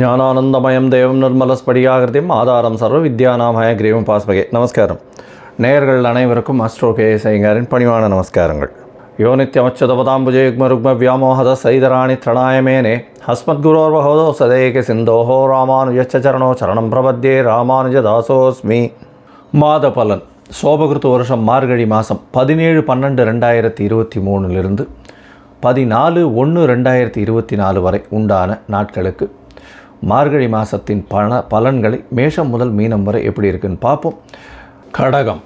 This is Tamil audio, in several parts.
ஞானானந்தமயம் தேவம் நிர்மலஸ்படியாகிருதியும் ஆதாரம் சர்வ வித்யானாமய கிரீவம் பாஸ்பகே. நமஸ்காரம். நேயர்கள் அனைவருக்கும் அஸ்ட்ரோ கே ஐயங்காரின் பணிவான நமஸ்காரங்கள். யோ நித்யமச்சுதபதாம்புஜே ருக்ம வியாமோகத சைதராணி திரணாயமேனே. ஹஸ்மத்குரோர்வஹோதோ சதேக சிந்தோஹோ ராமானுஜச்ச சரணோ சரணம் பிரபத்யே ராமானுஜ தாசோஸ்மி. மாத பலன் சோபகிருத்து வருஷம் மார்கழி மாதம் பதினேழு பன்னெண்டு ரெண்டாயிரத்தி இருபத்தி மூணுலிருந்து பதினாலு ஒன்று ரெண்டாயிரத்தி இருபத்தி நாலு வரை உண்டான நாட்களுக்கு மார்கழி மாதத்தின் பல பலன்களை மேஷம் முதல் மீனம் வரை எப்படி இருக்குன்னு பார்ப்போம். கடகம்.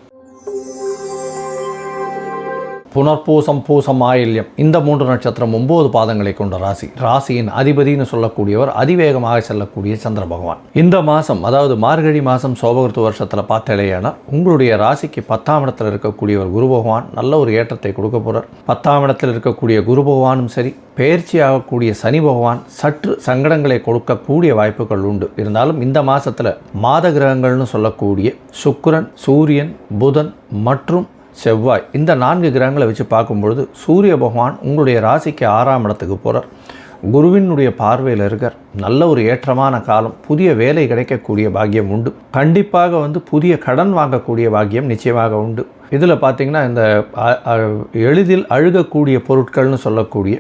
புனர்பூசம் பூசம் ஆயில்யம் இந்த மூன்று நட்சத்திரம் ஒன்பது பாதங்களை கொண்ட ராசி. ராசியின் அதிபதினு சொல்லக்கூடியவர் அதிவேகமாக செல்லக்கூடிய சந்திர பகவான். இந்த மாதம் அதாவது மார்கழி மாதம் சோபகிருத்து வருஷத்தில் பார்த்தாலேயானால் உங்களுடைய ராசிக்கு பத்தாம் இடத்தில் இருக்கக்கூடியவர் குரு பகவான் நல்ல ஒரு ஏற்றத்தை கொடுக்க போகிறார் பத்தாம் இடத்தில் இருக்கக்கூடிய குரு பகவானும் சரி பயிற்சி ஆகக்கூடிய சனி பகவான் சற்று சங்கடங்களை கொடுக்கக்கூடிய வாய்ப்புகள் உண்டு. இருந்தாலும் இந்த மாதத்தில் மாத கிரகங்கள்னு சொல்லக்கூடிய சுக்கிரன் சூரியன் புதன் மற்றும் செவ்வாய். இந்த நான்கு கிரகங்களை வச்சு பார்க்கும்பொழுது சூரிய பகவான் உங்களுடைய ராசிக்கு ஆறாம் இடத்துக்கு போகிறார் குருவினுடைய பார்வையில் இருக்கார். நல்ல ஒரு ஏற்றமான காலம். புதிய வேலை கிடைக்கக்கூடிய பாக்கியம் உண்டு. கண்டிப்பாக வந்து புதிய கடன் வாங்கக்கூடிய பாக்கியம் நிச்சயமாக உண்டு. இதில் பார்த்திங்கன்னா இந்த எளிதில் அழுகக்கூடிய பொருட்கள்னு சொல்லக்கூடிய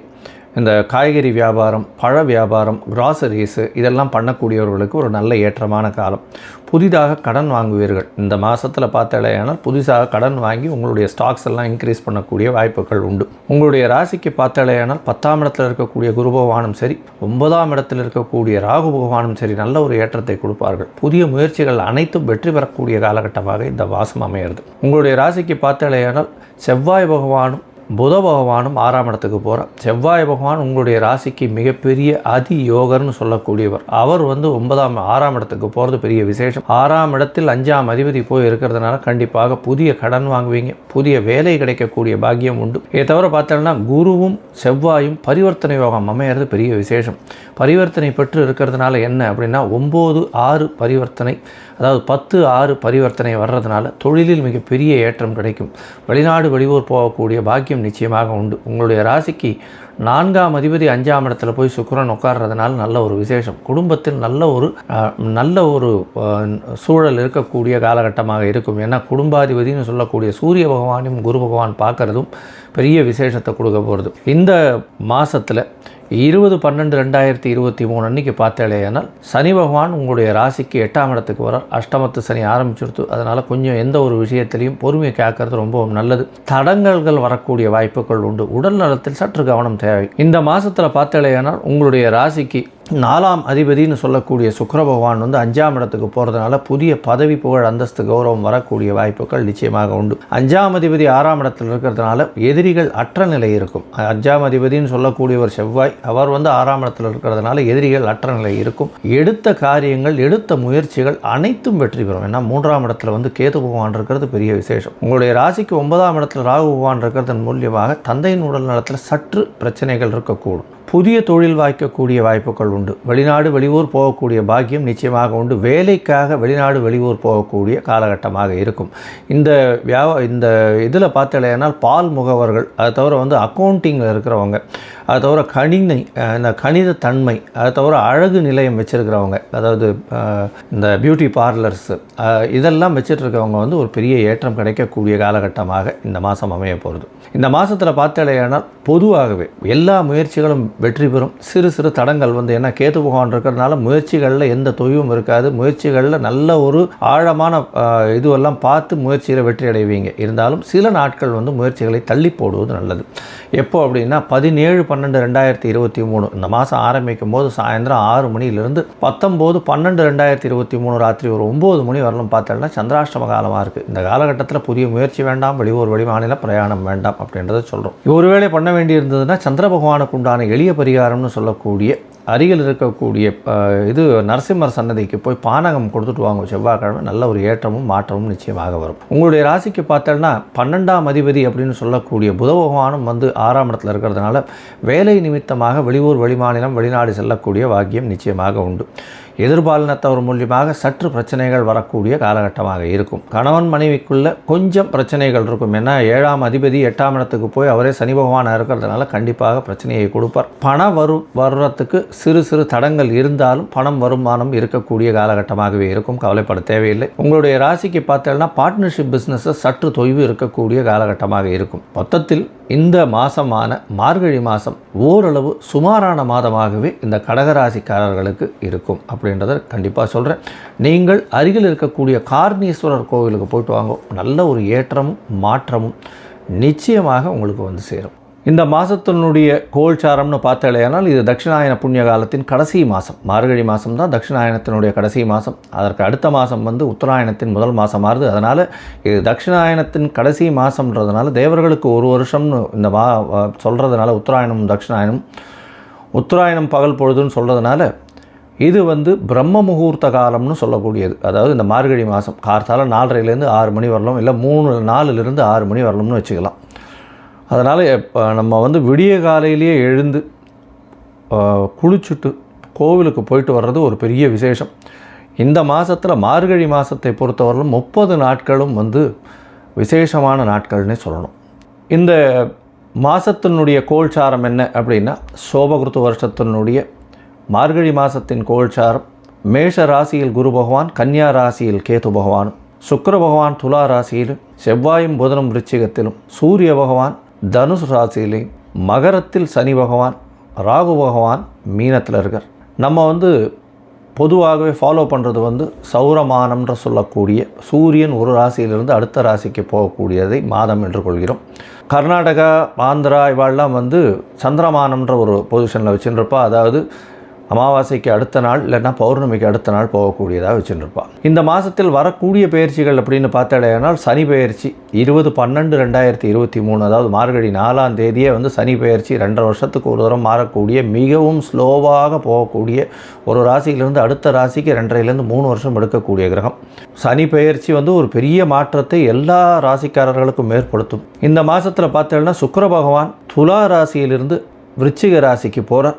இந்த காய்கறி வியாபாரம் பழ வியாபாரம் கிராசரிஸு இதெல்லாம் பண்ணக்கூடியவர்களுக்கு ஒரு நல்ல ஏற்றமான காலம். புதிதாக கடன் வாங்குவீர்கள். இந்த மாதத்தில் பார்த்தாலேயானால் புதுசாக கடன் வாங்கி உங்களுடைய ஸ்டாக்ஸ் எல்லாம் இன்க்ரீஸ் பண்ணக்கூடிய வாய்ப்புகள் உண்டு. உங்களுடைய ராசிக்கு பார்த்தாலேயானால் பத்தாம் இடத்துல இருக்கக்கூடிய குரு பகவானும் சரி ஒன்பதாம் இடத்தில் இருக்கக்கூடிய ராகு பகவானும் சரி நல்ல ஒரு ஏற்றத்தை கொடுப்பார்கள். புதிய முயற்சிகள் அனைத்தும் வெற்றி பெறக்கூடிய காலகட்டமாக இந்த வாசம் அமையிறது. உங்களுடைய ராசிக்கு பார்த்தாலேயானால் செவ்வாய் பகவானும் புத பகவானும் ஆறாம் இடத்துக்கு போகிறார் செவ்வாய் பகவான் உங்களுடைய ராசிக்கு மிகப்பெரிய அதி யோகர்னு சொல்லக்கூடியவர். அவர் வந்து ஒன்பதாம் ஆறாம் இடத்துக்கு போகிறது பெரிய விசேஷம். ஆறாம் இடத்தில் அஞ்சாம் அதிபதி போய் இருக்கிறதுனால கண்டிப்பாக புதிய கடன் வாங்குவீங்க. புதிய வேலை கிடைக்கக்கூடிய பாக்கியம் உண்டு. இதை தவிர பார்த்தோம்னா குருவும் செவ்வாயும் பரிவர்த்தனை யோகம் அமையிறது பெரிய விசேஷம். பரிவர்த்தனை பெற்று இருக்கிறதுனால என்ன அப்படின்னா ஒம்பது ஆறு பரிவர்த்தனை அதாவது பத்து ஆறு பரிவர்த்தனை வர்றதுனால தொழிலில் மிகப்பெரிய ஏற்றம் கிடைக்கும். வெளிநாடு வெளியூர் போகக்கூடிய பாக்கியம் நிச்சயமாக உண்டு. உங்களுடைய ராசிக்கு நான்காம் அதிபதி அஞ்சாம் இடத்துல போய் சுக்கிரன் உட்கார்றதுனால நல்ல ஒரு விசேஷம். குடும்பத்தில் நல்ல ஒரு நல்ல ஒரு சூழல் இருக்கக்கூடிய காலகட்டமாக இருக்கும். ஏன்னா குடும்பாதிபதினு சொல்லக்கூடிய சூரிய பகவானையும் குரு பகவான் பார்க்குறதும் பெரிய விசேஷத்தை கொடுக்க போகிறது இந்த மாதத்தில் இருபது பன்னெண்டு ரெண்டாயிரத்தி இருபத்தி மூணு அன்றைக்கி பார்த்தாலேயானால் சனி பகவான் உங்களுடைய ராசிக்கு எட்டாம் இடத்துக்கு வரார். அஷ்டமத்து சனி ஆரம்பிச்சுடுத்து அதனால் கொஞ்சம் எந்த ஒரு விஷயத்திலையும் பொறுமையை காக்கிறது ரொம்பவும் நல்லது. தடங்கல்கள் வரக்கூடிய வாய்ப்புகள் உண்டு. உடல் நலத்தில் சற்று கவனம் தேவை. இந்த மாதத்தில் பார்த்தாலேயானால் உங்களுடைய ராசிக்கு நாலாம் அதிபதினு சொல்லக்கூடிய சுக்கர பகவான் வந்து அஞ்சாம் இடத்துக்கு போகிறதுனால புதிய பதவி புகழ் அந்தஸ்து கௌரவம் வரக்கூடிய வாய்ப்புகள் நிச்சயமாக உண்டு. அஞ்சாம் அதிபதி ஆறாம் இடத்தில் இருக்கிறதுனால எதிரிகள் அற்ற நிலை இருக்கும். அஞ்சாம் அதிபதினு சொல்லக்கூடியவர் செவ்வாய் அவர் வந்து ஆறாம் இடத்தில் இருக்கிறதுனால எதிரிகள் அற்ற நிலை இருக்கும். எடுத்த காரியங்கள் எடுத்த முயற்சிகள் அனைத்தும் வெற்றி பெறும். ஏன்னா மூன்றாம் இடத்துல வந்து கேது பகவான் இருக்கிறது பெரிய விசேஷம். உங்களுடைய ராசிக்கு ஒன்பதாம் இடத்துல ராகு பகவான் இருக்கிறதன் மூலியமாக தந்தையின் உடல் நலத்தில் சற்று பிரச்சனைகள் இருக்கக்கூடும். புதிய தொழில் வாய்க்கக்கூடிய வாய்ப்புகள் உண்டு உண்டு. வெளிநாடு வெளியூர் போகக்கூடிய பாக்கியம் நிச்சயமாக உண்டு. வேலைக்காக வெளிநாடு வெளியூர் போகக்கூடிய காலகட்டமாக இருக்கும். இந்த வியா இந்த இதில் பார்த்தலையானால் பால் முகவர்கள் அதை தவிர வந்து அக்கௌண்டிங்கில் இருக்கிறவங்க அதை தவிர கணினி இந்த கணித தன்மை அதை தவிர அழகு நிலையம் வச்சுருக்கிறவங்க அதாவது இந்த பியூட்டி பார்லர்ஸு இதெல்லாம் வச்சுட்டு இருக்கவங்க வந்து ஒரு பெரிய ஏற்றம் கிடைக்கக்கூடிய காலகட்டமாக இந்த மாதம் அமைய போகிறது இந்த மாதத்தில் பார்த்தாலேயானால் பொதுவாகவே எல்லா முயற்சிகளும் வெற்றி பெறும். சிறு சிறு தடங்கள் வந்து என்ன ஏன்னா கேது பகவான் இருக்கிறதுனால முயற்சிகளில் எந்த தொய்வும் இருக்காது. முயற்சிகளில் நல்ல ஒரு ஆழமான இதுவெல்லாம் பார்த்து முயற்சியில் வெற்றி அடைவீங்க. இருந்தாலும் சில நாட்கள் வந்து முயற்சிகளை தள்ளி போடுவது நல்லது. எப்போ அப்படின்னா பதினேழு பன்னெண்டு ரெண்டாயிரத்தி இருபத்தி மூணு. இந்த மாதம் ஆரம்பிக்கும் போது சாயந்தரம் ஆறு மணியிலிருந்து பத்தொம்போது பன்னெண்டு ரெண்டாயிரத்தி இருபத்தி மூணு ராத்திரி ஒரு ஒம்பது மணி வரலும் பார்த்தோம்னா சந்திராஷ்டம காலமாக இருக்குது இந்த காலகட்டத்தில் புதிய முயற்சி வேண்டாம் வெளியூர் வெளிமாநில பிரயாணம் வேண்டாம் அப்படின்றத சொல்கிறோம் ஒருவேளை பண்ண வேண்டியிருந்ததுன்னா சந்திர பகவானுக்கு உண்டான எளிய பரிகாரம்னு சொல்லக்கூடிய அருகில் இருக்கக்கூடிய இது நரசிம்மர் சன்னதிக்கு போய் பானகம் கொடுத்துட்டு வாங்க. செவ்வாய்க்கிழமை நல்ல ஒரு ஏற்றமும் மாற்றமும் நிச்சயமாக வரும். உங்களுடைய ராசிக்கு பார்த்தோம்னா பன்னெண்டாம் அதிபதி அப்படின்னு சொல்லக்கூடிய புத பகவானும் வந்து ஆறாம் இடத்துல இருக்கிறதுனால வேலை நிமித்தமாக வெளியூர் வெளிமாநிலம் வெளிநாடு செல்லக்கூடிய வாக்கியம் நிச்சயமாக உண்டு. எதிர்பாலினத்தவர் மூலியமாக சற்று பிரச்சனைகள் வரக்கூடிய காலகட்டமாக இருக்கும். கணவன் மனைவிக்குள்ள கொஞ்சம் பிரச்சனைகள் இருக்கும். ஏன்னா ஏழாம் அதிபதி எட்டாம் இடத்துக்கு போய் அவரே சனி பகவானாக இருக்கிறதுனால கண்டிப்பாக பிரச்சனையை கொடுப்பார். பண வரு வர்றதுக்கு சிறு சிறு தடங்கள் இருந்தாலும் பணம் வருமானம் இருக்கக்கூடிய காலகட்டமாகவே இருக்கும். கவலைப்பட தேவையில்லை. உங்களுடைய ராசிக்கு பார்த்தேன்னா பார்ட்னர்ஷிப் பிஸ்னஸை சற்று தொய்வு இருக்கக்கூடிய காலகட்டமாக இருக்கும். மொத்தத்தில் இந்த மாதமான மார்கழி மாதம் ஓரளவு சுமாரான மாதமாகவே இந்த கடகராசிக்காரர்களுக்கு இருக்கும். அப்படி அப்படின்றத கண்டிப்பாக சொல்கிறேன் நீங்கள் அருகில் இருக்கக்கூடிய கார்ணீஸ்வரர் கோவிலுக்கு போயிட்டு வாங்க. நல்ல ஒரு ஏற்றமும் மாற்றமும் நிச்சயமாக உங்களுக்கு வந்து சேரும். இந்த மாதத்தினுடைய கோல்சாரம்னு பார்த்தாலேயானால் இது தட்சிணாயன புண்ணிய காலத்தின் கடைசி மாதம் மார்கழி மாதம் தான் தட்சிணாயனத்தினுடைய கடைசி மாதம் அதற்கு அடுத்த மாதம் வந்து உத்தராயணத்தின் முதல் மாதம் மாறுது. அதனால் இது தட்சிணாயனத்தின் கடைசி மாதம்ன்றதுனால தேவர்களுக்கு ஒரு வருஷம்னு இந்த மா சொல்கிறதுனால உத்தராயணம் தட்சிணாயனம் உத்தராயணம் பகல் பொழுதுன்னு சொல்கிறதுனால இது வந்து பிரம்ம முகூர்த்த காலம்னு சொல்லக்கூடியது. அதாவது இந்த மார்கழி மாதம் கார்த்தால நாலரைலேருந்து ஆறு மணி வரலாம் இல்லை மூணு நாலுலேருந்து ஆறு மணி வரலாம்னு வச்சுக்கலாம். அதனால் இப்போ நம்ம வந்து விடிய காலையிலேயே எழுந்து குளிச்சுட்டு கோவிலுக்கு போயிட்டு வர்றது ஒரு பெரிய விசேஷம். இந்த மாதத்தில் மார்கழி மாதத்தை பொறுத்தவரையிலும் முப்பது நாட்களும் வந்து விசேஷமான நாட்கள்னே சொல்லணும். இந்த மாதத்தினுடைய கோல்சாரம் என்ன அப்படின்னா சோபகிருத்து வருஷத்தினுடைய மார்கழி மாதத்தின் கோல்சாரம் மேஷ ராசியில் குரு பகவான் கன்னியா ராசியில் கேது பகவானும் சுக்கர பகவான் துலா ராசியிலும் செவ்வாயும் புதனும் ரிச்சிகத்திலும் சூரிய பகவான் தனுசு ராசியிலையும் மகரத்தில் சனி பகவான் ராகு பகவான் மீனத்தில் இருக்கார். நம்ம வந்து பொதுவாகவே ஃபாலோ பண்ணுறது வந்து சௌரமானம்ன்ற சொல்லக்கூடிய சூரியன் ஒரு ராசியிலிருந்து அடுத்த ராசிக்கு போகக்கூடியதை மாதம் என்று கொள்கிறோம். கர்நாடகா ஆந்திரா இவாள்லாம் வந்து சந்திரமானம்ன்ற ஒரு பொசிஷனில் வச்சுருப்பா. அதாவது அமாவாசைக்கு அடுத்த நாள் இல்லைன்னா பௌர்ணமிக்கு அடுத்த நாள் போகக்கூடியதாக வச்சுருப்பான் இந்த மாதத்தில் வரக்கூடிய பயிற்சிகள் அப்படின்னு பார்த்தாலேனால் சனி பயிற்சி இருபது பன்னெண்டு ரெண்டாயிரத்தி இருபத்தி மூணு அதாவது மார்கழி நாலாம் தேதியே வந்து சனி பயிற்சி ரெண்டரை வருஷத்துக்கு ஒரு தூரம் மாறக்கூடிய மிகவும் ஸ்லோவாக போகக்கூடிய ஒரு ராசியிலிருந்து அடுத்த ராசிக்கு ரெண்டரைலேருந்து மூணு வருஷம் எடுக்கக்கூடிய கிரகம். சனி பெயர்ச்சி வந்து ஒரு பெரிய மாற்றத்தை எல்லா ராசிக்காரர்களுக்கும் ஏற்படுத்தும். இந்த மாதத்தில் பார்த்தீங்கன்னா சுக்கர பகவான் துலா ராசியிலிருந்து விருச்சிக ராசிக்கு போகிறார்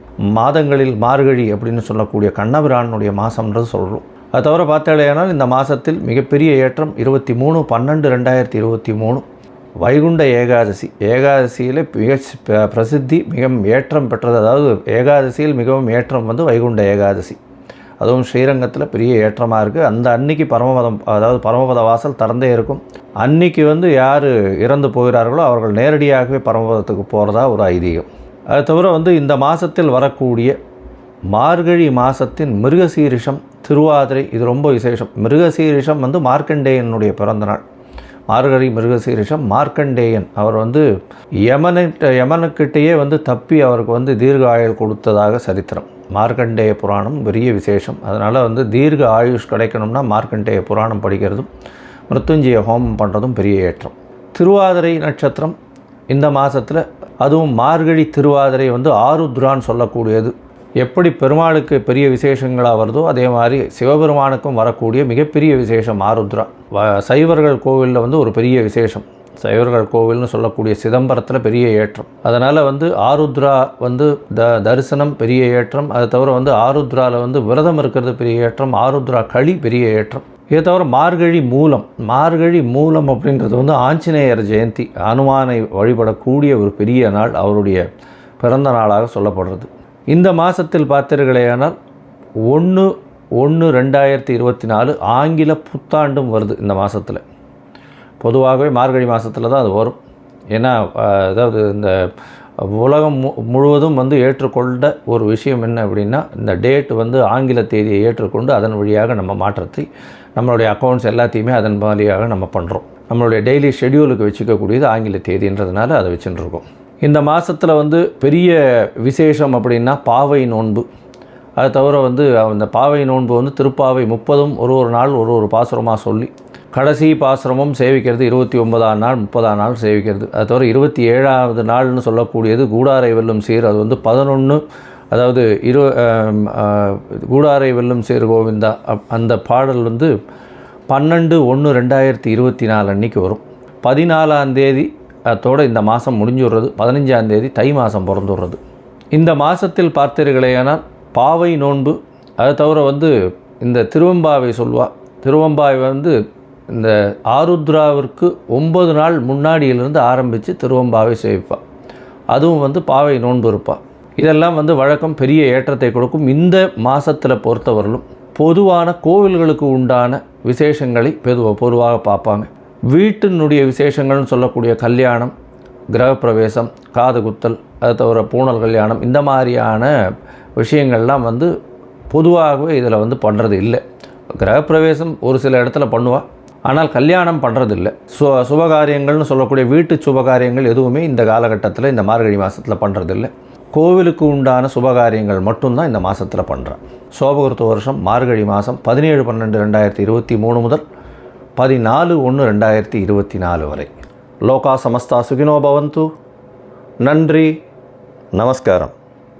மாதங்களில் மார்கழி அப்படின்னு சொல்லக்கூடிய கண்ணபிரானுடைய மாதம்ன்றது சொல்கிறோம் அது தவிர பார்த்தாலேயானால் இந்த மாதத்தில் மிகப்பெரிய ஏற்றம் இருபத்தி மூணு பன்னெண்டு ரெண்டாயிரத்தி இருபத்தி மூணு வைகுண்ட ஏகாதசி. ஏகாதசியில் மிக பிரசித்தி மிகவும் ஏற்றம் பெற்றது. அதாவது ஏகாதசியில் மிகவும் ஏற்றம் வந்து வைகுண்ட ஏகாதசி. அதுவும் ஸ்ரீரங்கத்தில் பெரிய ஏற்றமாக இருக்குது அந்த அன்னைக்கு பரமபதம் அதாவது பரமபத வாசல் திறந்தே இருக்கும். அன்னைக்கு வந்து யார் இறந்து போகிறார்களோ அவர்கள் நேரடியாகவே பரமபதத்துக்கு போகிறதா ஒரு ஐதீகம். அது தவிர வந்து இந்த மாதத்தில் வரக்கூடிய மார்கழி மாதத்தின் மிருகசீரிஷம் திருவாதிரை இது ரொம்ப விசேஷம். மிருகசீரிஷம் வந்து மார்க்கண்டேயனுடைய பிறந்தநாள் மார்கழி மிருகசீரிஷம் மார்க்கண்டேயன். அவர் வந்து யமனிட்ட யமனுக்கிட்டேயே வந்து தப்பி அவருக்கு வந்து தீர்க்க ஆயுள் கொடுத்ததாக சரித்திரம். மார்க்கண்டேய புராணம் பெரிய விசேஷம். அதனால் வந்து தீர்க்க ஆயுஷ் கிடைக்கணும்னா மார்க்கண்டேய புராணம் படிக்கிறதும் மிருத்துஞ்சய ஹோமம் பண்ணுறதும் பெரிய ஏற்றம். திருவாதிரை நட்சத்திரம் இந்த மாதத்தில் அதுவும் மார்கழி திருவாதிரை வந்து ஆருத்ரான்னு சொல்லக்கூடியது. எப்படி பெருமாளுக்கு பெரிய விசேஷங்களாக வருதோ அதே மாதிரி சிவபெருமானுக்கும் வரக்கூடிய மிகப்பெரிய விசேஷம் ஆருத்ரா. வ சைவர்கள் கோவிலில் வந்து ஒரு பெரிய விசேஷம். சைவர்கள் கோவில்னு சொல்லக்கூடிய சிதம்பரத்தில் பெரிய ஏற்றம். அதனால் வந்து ஆருத்ரா வந்து த தரிசனம் பெரிய ஏற்றம். அது தவிர வந்து ஆருத்ராவில் வந்து விரதம் இருக்கிறது பெரிய ஏற்றம். ஆருத்ரா களி பெரிய ஏற்றம். இதை தவிர மார்கழி மூலம் மார்கழி மூலம் அப்படின்றது வந்து ஆஞ்சநேயர் ஜெயந்தி அனுமானை வழிபடக்கூடிய ஒரு பெரிய நாள் அவருடைய பிறந்த நாளாக சொல்லப்படுறது. இந்த மாதத்தில் பார்த்தீர்களேயானால் ஒன்று ஒன்று ரெண்டாயிரத்தி இருபத்தி நாலு ஆங்கில புத்தாண்டும் வருது இந்த மாதத்தில் பொதுவாகவே மார்கழி மாதத்தில் தான் அது வரும். ஏன்னா அதாவது இந்த உலகம் மு முழுவதும் வந்து ஏற்றுக்கொண்ட ஒரு விஷயம் என்ன அப்படின்னா இந்த டேட் வந்து ஆங்கில தேதியை ஏற்றுக்கொண்டு அதன் வழியாக நம்ம மாற்றத்தை நம்மளுடைய அக்கௌண்ட்ஸ் எல்லாத்தையுமே அதன் மாதிரியாக நம்ம பண்ணுறோம் நம்மளுடைய டெய்லி ஷெட்யூலுக்கு வச்சுக்கக்கூடியது ஆங்கில தேதின்றதுனால அதை வச்சுட்டுருக்கோம். இந்த மாதத்தில் வந்து பெரிய விசேஷம் அப்படின்னா பாவை நோன்பு. அது தவிர வந்து அந்த பாவை நோன்பு வந்து திருப்பாவை முப்பதும் ஒரு ஒரு நாள் ஒரு ஒரு பாசுரமாக சொல்லி கடைசி பாசுரமும் சேவிக்கிறது இருபத்தி ஒன்பதாம் நாள் முப்பதாம் நாள் சேவிக்கிறது. அது தவிர இருபத்தி ஏழாவது நாள்னு சொல்லக்கூடியது கூடாரை வெல்லும் சீர். அது வந்து பதினொன்று அதாவது இரு கூடாரை வெல்லும் சேரு கோவிந்தா அப்- அந்த பாடல் வந்து பன்னெண்டு ஒன்று ரெண்டாயிரத்தி இருபத்தி நாலு அன்னைக்கு வரும். பதினாலாம் தேதி இந்த மாதம் முடிஞ்சுடுறது. பதினஞ்சாம் தேதி தை மாதம் பிறந்துடுறது. இந்த மாதத்தில் பார்த்தீர்களேனால் பாவை நோன்பு அதை தவிர வந்து இந்த திருவம்பாவை சொல்வா திருவம்பாவை வந்து இந்த ஆருத்ராவிற்கு ஒன்பது நாள் முன்னாடியிலிருந்து ஆரம்பித்து திருவம்பாவை சேவிப்பாள் அதுவும் வந்து பாவை நோன்பு இருப்பாள் இதெல்லாம் வந்து வழக்கம் பெரிய ஏற்றத்தை கொடுக்கும். இந்த மாதத்தில் பொறுத்தவரையிலும் பொதுவான கோவில்களுக்கு உண்டான விசேஷங்களை பொதுவாக பொதுவாக பார்ப்பாங்க. வீட்டினுடைய விசேஷங்கள்னு சொல்லக்கூடிய கல்யாணம் கிரகப்பிரவேசம் காது குத்தல் அது தவிர பூணல் கல்யாணம் இந்த மாதிரியான விஷயங்கள்லாம் வந்து பொதுவாகவே இதில் வந்து பண்ணுறது இல்லை. கிரகப்பிரவேசம் ஒரு சில இடத்துல பண்ணுவாள் ஆனால் கல்யாணம் பண்ணுறதில்ல சு சுபகாரியங்கள்னு சொல்லக்கூடிய வீட்டு சுபகாரியங்கள் எதுவுமே இந்த காலகட்டத்தில் இந்த மார்கழி மாதத்தில் பண்ணுறதில்ல கோவிலுக்கு உண்டான சுபகாரியங்கள் மட்டும்தான் இந்த மாதத்தில் பண்ணுறேன் சோபகிருத்த வருஷம் மார்கழி மாதம் பதினேழு பன்னெண்டு ரெண்டாயிரத்தி இருபத்தி மூணு முதல் பதினாலு ஒன்று ரெண்டாயிரத்தி இருபத்தி நாலு வரை. லோகா சமஸ்தா சுகினோ பவந்து. நன்றி. நமஸ்காரம்.